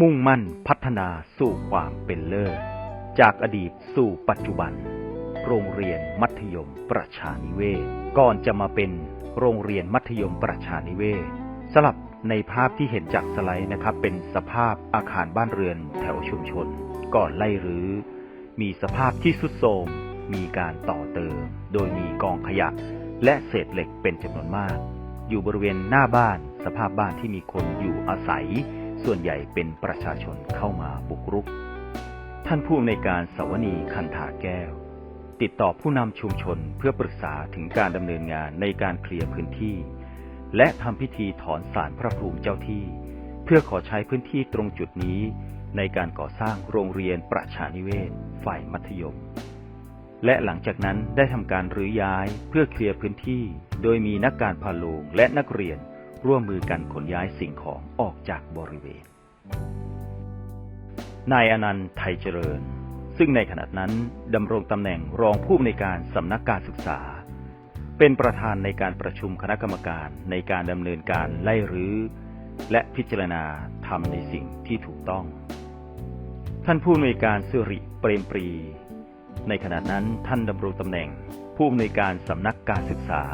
มุ่งมั่นพัฒนาสู่ความเป็นเลิศ จากอดีตสู่ปัจจุบัน โรงเรียนมัธยมประชานิเวศ ก่อนจะมาเป็นโรงเรียนมัธยมประชานิเวศสลับในภาพที่เห็นจากสไลด์นะครับ เป็นสภาพอาคารบ้านเรือนแถวชุมชน ก่อนไล่รื้อ มีสภาพที่สุดโทรมมีการต่อเติม โดยมีกองขยะ และเศษเหล็กเป็นจำนวนมาก อยู่บริเวณหน้าบ้าน สภาพบ้านที่มีคนอยู่อาศัย ส่วนใหญ่เป็นประชาชนเข้ามาบุกรุก ท่านผู้อำนวยการสวนีคันธาแก้ว ติดต่อผู้นำชุมชนเพื่อปรึกษาถึงการดำเนินงานในการเคลียร์พื้นที่ และทำพิธีถอนสารพระภูมิเจ้าที่ เพื่อขอใช้พื้นที่ตรงจุดนี้ ในการก่อสร้างโรงเรียนประชานิเวศฝ่ายมัธยม และหลังจากนั้นได้ทำการรื้อย้ายเพื่อเคลียร์พื้นที่ โดยมีนักการพาโลงและนักเรียน ร่วมมือกันขนย้ายสิ่งของออกจากบริเวณ นายอนันต์ไทยเจริญ ซึ่งในขณะนั้นดำรงตำแหน่งรองผู้อำนวยการสำนักการศึกษา เป็นประธานในการประชุมคณะกรรมการในการดำเนินการไล่รื้อ และพิจารณาทำในสิ่งที่ถูกต้อง ท่านผู้อำนวยการสิริเปรมปรี ในขณะนั้นท่านดำรงตำแหน่งผู้อำนวยการสำนักการศึกษา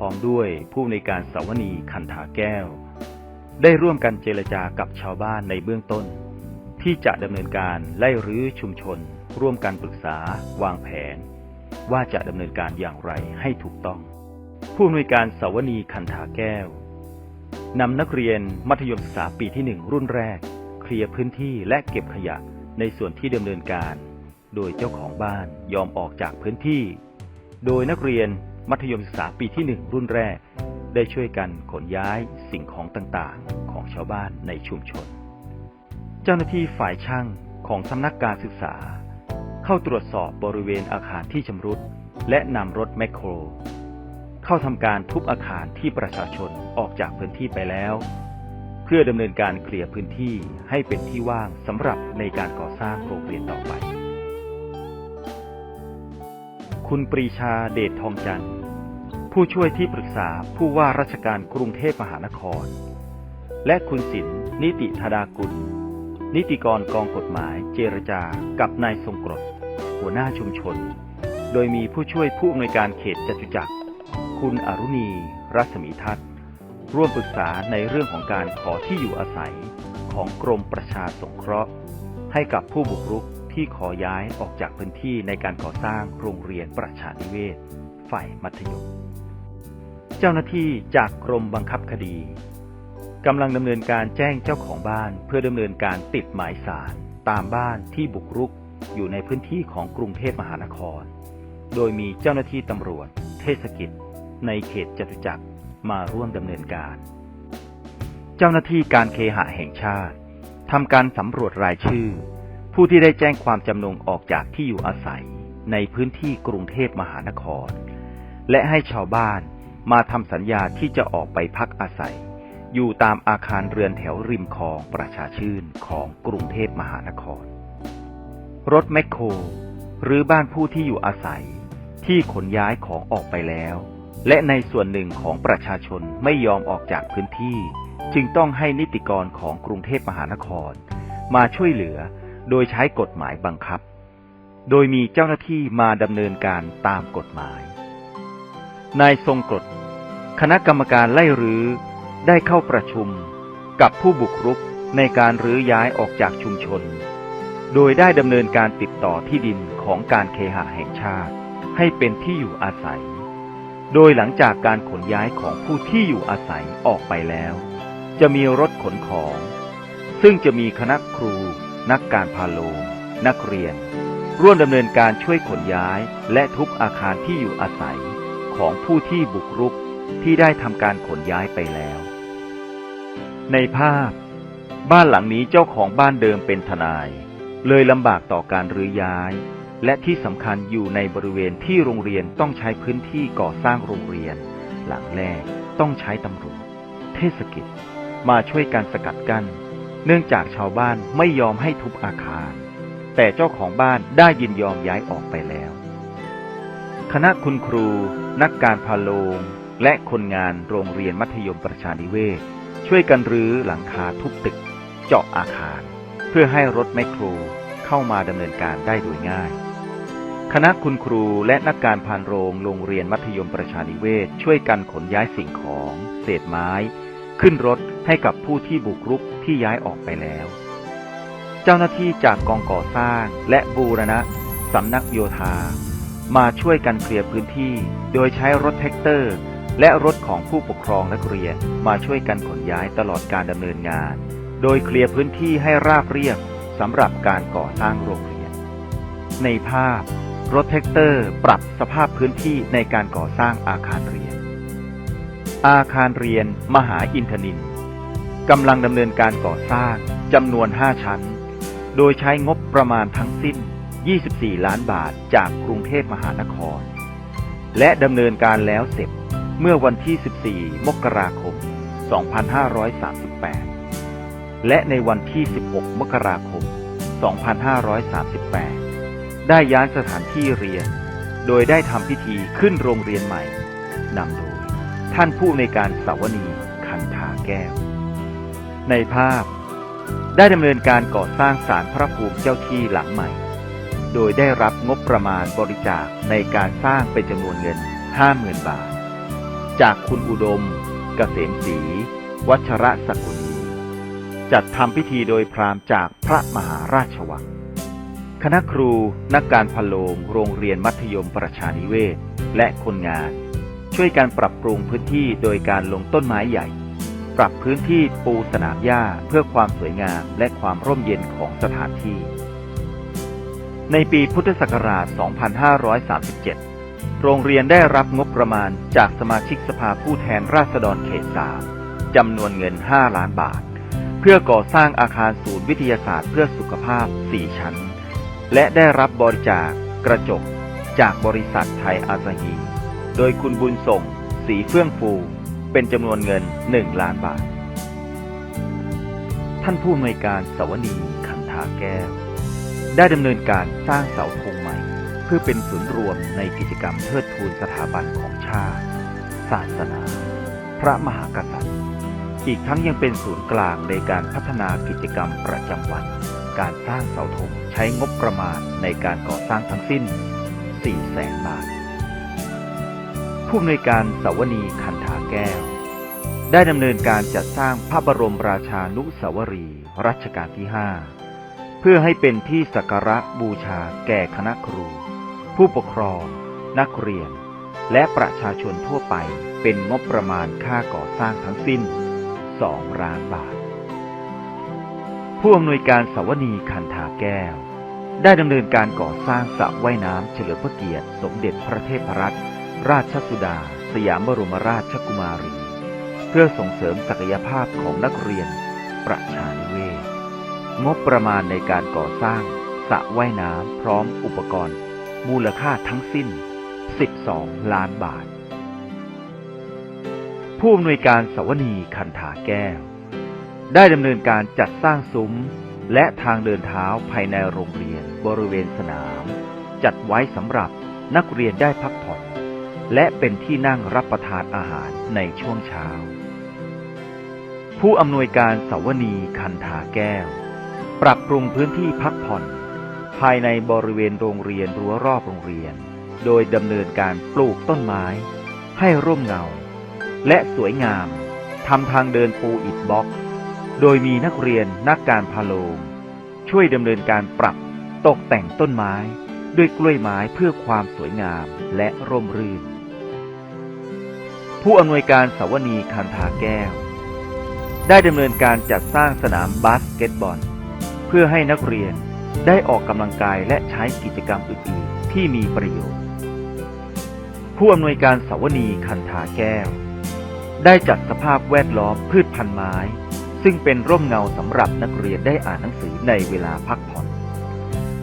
ร้อมด้วยผู้อำนการสาวนีคันธาแก้ว ได้ร่วมกันเจรจากับชาวบ้านในเบื้องต้น ที่จะดำเนินการไล่รื้อชุมชน ร่วมกันปรึกษาวางแผน ว่าจะดำเนินการอย่างไรให้ถูกต้อง ผู้อำนวยการสาวนีคันธาแก้วนำนักเรียนมัธยมศึกษาปีที่หนึ่งรุ่นแรก เคลียร์พื้นที่และเก็บขยะในส่วนที่ดำเนินการ โดยเจ้าของบ้านยอมออกจากพื้นที่ โดยนักเรียน มัธยมศึกษาปีที่หนึ่งรุ่นแรก ได้ช่วยกันขนย้ายสิ่งของต่างๆ ของชาวบ้านในชุมชน เจ้าหน้าที่ฝ่ายช่างของสำนักการศึกษา เข้าตรวจสอบบริเวณอาคารที่ชำรุด และนำรถแมคโคร เข้าทำการทุบอาคารที่ประชาชนออกจากพื้นที่ไปแล้ว เพื่อดำเนินการเคลียร์พื้นที่ให้เป็นที่ว่างสำหรับในการก่อสร้างโรงเรียนต่อไปคุณปรีชาเดชทองจันทร์ ผู้ช่วยที่ปรึกษาผู้ว่าราชการกรุงเทพมหานคร และคุณศิลป์นิติธาดากุล นิติกรกองกฎหมายเจรจากับนายทรงกรดหัวหน้าชุมชน โดยมีผู้ช่วยผู้อำนวยการเขตจตุจักร คุณอรุณี รัศมีทัศน์ ร่วมปรึกษาในเรื่องของการขอที่อยู่อาศัยของกรมประชาสงเคราะห์ ให้กับผู้บุกรุกที่ขอย้ายออกจากพื้นที่ในการก่อสร้างโรงเรียนประชานิเวศ ฝ่ายมัธยม เจ้าหน้าที่จากกรมบังคับคดีกำลังดำเนินการแจ้งเจ้าของบ้านเพื่อดำเนินการติดหมายสารตามบ้านที่บุกรุกอยู่ในพื้นที่ของกรุงเทพมหานคร โดยมีเจ้าหน้าที่ตำรวจ เทศกิจ ในเขตจตุจักรมาร่วมดำเนินการ เจ้าหน้าที่การเคหะแห่งชาติทำการสำรวจรายชื่อ ผู้ที่ได้แจ้งความจำนงออกจากที่อยู่อาศัยในพื้นที่กรุงเทพมหานคร และให้ชาวบ้าน มาทำสัญญาที่จะออกไปพักอาศัย อยู่ตามอาคารเรือนแถวริมคลองประชาชื่นของกรุงเทพมหานคร รถแมคโคร หรือบ้านผู้ที่อยู่อาศัย ที่ขนย้ายของออกไปแล้ว และในส่วนหนึ่งของประชาชนไม่ยอมออกจากพื้นที่ จึงต้องให้นิติกรของกรุงเทพมหานคร มาช่วยเหลือโดยใช้กฎหมายบังคับ โดยมีเจ้าหน้าที่มาดำเนินการตามกฎหมาย นายทรงกฎ คณะกรรมการไล่รื้อได้เข้าประชุมกับผู้บุกรุกในการรื้อย้ายออกจากชุมชน โดยได้ดำเนินการติดต่อที่ดินของการเคหะแห่งชาติ ให้เป็นที่อยู่อาศัย โดยหลังจากการขนย้ายของผู้ที่อยู่อาศัยออกไปแล้ว จะมีรถขนของ ซึ่งจะมีคณะครู นักการพาโลงนักเรียน ร่วมดำเนินการช่วยขนย้ายและทุบอาคารที่อยู่อาศัยของผู้ที่บุกรุก ที่ได้ทำการขนย้ายไปแล้ว ในภาพ บ้านหลังนี้เจ้าของบ้านเดิมเป็นทนาย เลยลำบากต่อการรื้อย้าย และที่สำคัญอยู่ในบริเวณที่โรงเรียนต้องใช้พื้นที่ก่อสร้างโรงเรียน หลังแรกต้องใช้ตำรวจเทศกิจ มาช่วยการสกัดกั้นเนื่องจากชาวบ้านไม่ยอมให้ทุบอาคาร แต่เจ้าของบ้านได้ยินยอมย้ายออกไปแล้ว คณะคุณครู นักการพาโลง และคนงานโรงเรียนมัธยมประชานิเวศ ช่วยกันรื้อหลังคาทุบตึก เจาะอาคาร เพื่อให้รถแมคโครเข้ามาดำเนินการได้โดยง่าย คณะคุณครูและนักการพานโรงโรงเรียนมัธยมประชานิเวศ ช่วยกันขนย้ายสิ่งของ เศษไม้ ขึ้นรถให้กับผู้ที่บุกรุกที่ย้ายออกไปแล้ว เจ้าหน้าที่จากกองก่อสร้างและบูรณะสำนักโยธา มาช่วยกันเคลียร์พื้นที่ โดยใช้รถแท็กเตอร์ และรถของผู้ปกครองนักเรียนมาช่วยกันขนย้ายตลอดการดำเนินงาน โดยเคลียร์พื้นที่ให้ราบเรียบสำหรับการก่อสร้างโรงเรียน ในภาพ รถแท็กเตอร์ปรับสภาพพื้นที่ในการก่อสร้างอาคารเรียน อาคารเรียนมหาอินทนินกำลังดำเนินการก่อสร้างจำนวน 5 ชั้น โดยใช้งบประมาณทั้งสิ้น 24 ล้านบาทจากกรุงเทพมหานคร และดำเนินการแล้วเสร็จ เมื่อวันที่ 14 มกราคม 2538 และในวันที่ 16 มกราคม 2538 ได้ย้ายสถานที่เรียน โดยได้ทำพิธีขึ้นโรงเรียนใหม่นำโดยท่านผู้ในการสาวนีคันธาแก้ว ในภาพได้ดำเนินการก่อสร้างศาลพระภูมิเจ้าที่หลังใหม่ โดยได้รับงบประมาณบริจาคในการสร้างเป็นจำนวนเงิน 50,000 บาท จากคุณอุดมเกษมศรีวัชระสกุลีจัดทำพิธีโดยพราหมณ์จากพระมหาราชวัง คณะครูนักการพโลงโรงเรียนมัธยมประชานิเวศ และคนงาน ช่วยการปรับปรุงพื้นที่โดยการลงต้นไม้ใหญ่ ปรับพื้นที่ปูสนามหญ้าเพื่อความสวยงามและความร่มเย็นของสถานที่ ในปีพุทธศักราช 2537 โรงเรียนได้รับงบประมาณจากสมาชิกสภาผู้แทนราษฎรเขต3จำนวนเงิน 5 ล้านบาท เพื่อก่อสร้างอาคารศูนย์วิทยาศาสตร์เพื่อสุขภาพ 4 ชั้น และได้รับบริจาคกระจกจากบริษัทไทยอาซาฮีโดยคุณบุญส่ง สีเฟื่องฟู เป็นจำนวนเงิน 1 ล้านบาท ท่านผู้อำนวยการสวนีคันธาแก้ว ได้ดำเนินการสร้างเสาธง พื่อเป็นศูนย์รวมในกิจกรรมเทิดทูนสถาบันของชาติ ศาสนา พระมหากษัตริย์ อีกทั้งยังเป็นศูนย์กลางในการพัฒนากิจกรรมประจำวัน การสร้างเสาธงใช้งบประมาณในการก่อสร้างทั้งสิ้น 4 แสนบาท ผู้อำนวยการสาวนีคันธาแก้ว ได้ดำเนินการจัดสร้างพระบรมราชานุสาวรีย์รัชกาลที่ 5 เพื่อให้เป็นที่สักการะบูชาแก่คณะครู ผู้ปกครอง นักเรียน และประชาชนทั่วไปเป็นงบประมาณค่าก่อสร้างทั้งสิ้น 2 ล้านบาท ผู้อำนวยการสวนีคันธาแก้ว ได้ดำเนินการก่อสร้างสระว่ายน้ำเฉลิมพระเกียรติ สมเด็จพระเทพรัตนราชสุดา สยามบรมราชกุมารี เพื่อส่งเสริมศักยภาพของนักเรียน ประชานิเวศงบประมาณในการก่อสร้างสระว่ายน้ำพร้อมอุปกรณ์ มูลค่าทั้งสิ้น 12 ล้านบาท ผู้อำนวยการสวนีคันธาแก้ว ได้ดำเนินการจัดสร้างซุ้ม และทางเดินเท้าภายในโรงเรียนบริเวณสนาม จัดไว้สำหรับนักเรียนได้พักผ่อน และเป็นที่นั่งรับประทานอาหารในช่วงเช้า ผู้อำนวยการสวนีคันธาแก้ว ปรับปรุงพื้นที่พักผ่อน ภายในบริเวณโรงเรียนรั้วรอบโรงเรียน โดยดำเนินการปลูกต้นไม้ ให้ร่มเงา และสวยงามทำทางเดินปูอิฐบล็อก โดยมีนักเรียนนักการพาโลง ช่วยดำเนินการปรับตกแต่งต้นไม้ ด้วยกล้วยไม้เพื่อความสวยงามและร่มรื่น ผู้อำนวยการสาวนีคันธาแก้ว ได้ดำเนินการจัดสร้างสนามบาสเกตบอล เพื่อให้นักเรียน ได้ออกกำลังกายและใช้กิจกรรมอื่นๆ ที่มีประโยชน์ ผู้อำนวยการสาวนีคันธาแก้ว ได้จัดสภาพแวดล้อมพืชพันธุ์ไม้ ซึ่งเป็นร่มเงาสำหรับนักเรียนได้อ่านหนังสือในเวลาพักผ่อน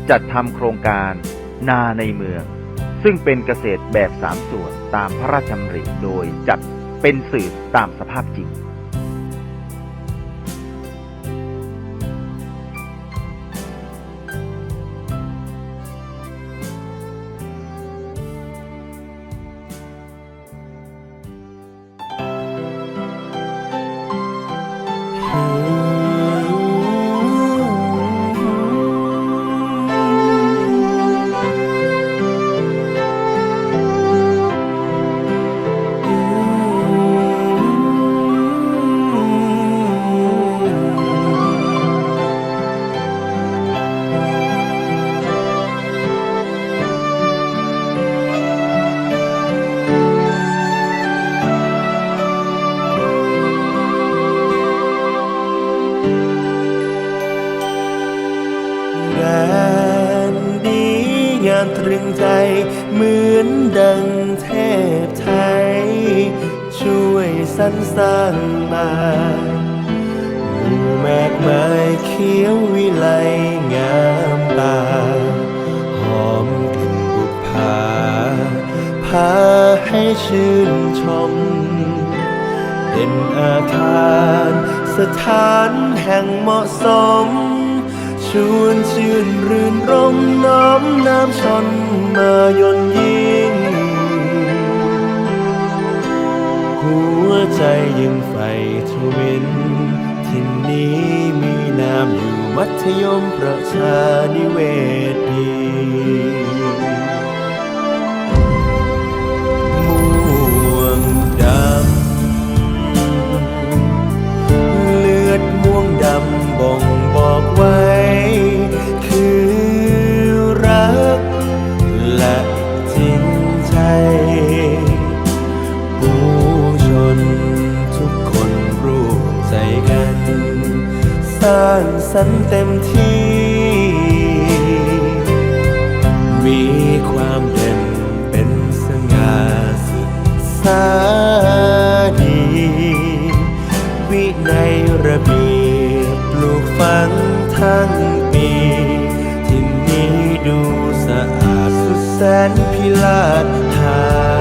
จัดทำโครงการนาในเมือง ซึ่งเป็นเกษตรแบบสามส่วนตามพระราชดำริโดยจัดเป็นสื่อตามสภาพจริง สรรสร้างมาหมู่แมกไม้เขียววิไลงามตา หอมกลิ่นบุพภาพาให้ชื่นชม เป็นอาคารสถานแห่งเหมาะสม ชวนชื่นรื่นรมน้อมน้ำชนมายนยิ่ ใจยังใฝ่ทวินที่นี้มีนามอยู่มัธยมประชานิเวศดี วินัยระเบียบปลูกฝังทั้งปีที่นี้ดูสะอาดสุดแสนพิลาศหา